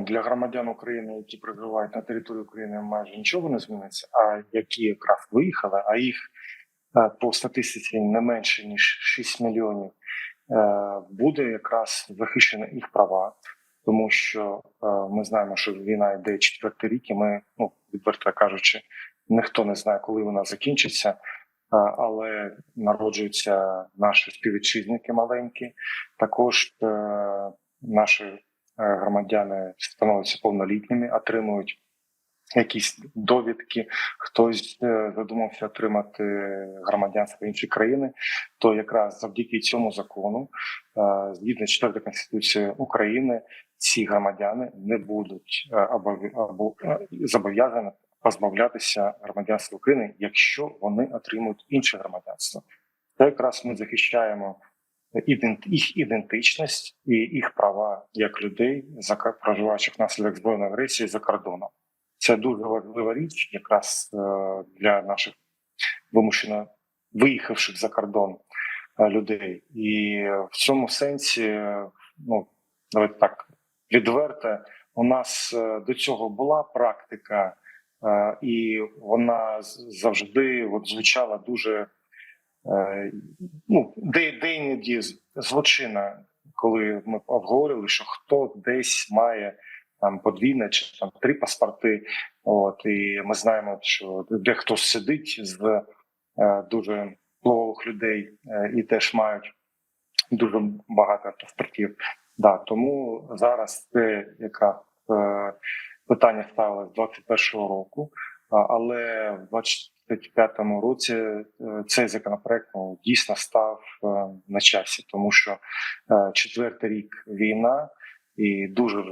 Для громадян України, які проживають на території України, майже нічого не зміниться. А які якраз виїхали, а їх е, по статистиці не менше ніж 6 мільйонів, е, буде якраз захищені їх права, тому що е, ми знаємо, що війна йде четвертий рік, і ми, ну відверто кажучи, ніхто не знає, коли вона закінчиться. Але народжуються наші співвітчизники маленькі, також наші громадяни становляться повнолітніми, отримують якісь довідки. Хтось е, задумався отримати громадянство іншої країни, то якраз завдяки цьому закону, е, згідно 4 конституції України, ці громадяни не будуть е, або е, зобов'язані позбавлятися громадянства України, якщо вони отримують інше громадянство. Це якраз ми захищаємо їх ідентичність і їх права як людей, проживаючих внаслідок збройної агресії за кордоном. Це дуже важлива річ, якраз е, для наших вимушено виїхавших за кордон е, людей. І в цьому сенсі, ну давайте так відверто, у нас е, до цього була практика, і вона завжди от звучала дуже ну, де, де іноді злочина, коли ми обговорили, що хто десь має там подвійне чи там три паспорти. От і ми знаємо, що дехто сидить з е, дуже впливових людей е, і теж мають дуже багато паспортів. Да, тому зараз це яка е, питання ставилось з 21-го року, але в 25-му році е, цей законопроект ну, дійсно став е, на часі, тому що е, четвертий рік війна, і дуже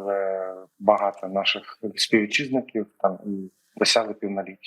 багато наших співвітчизників там і досягли півноліття.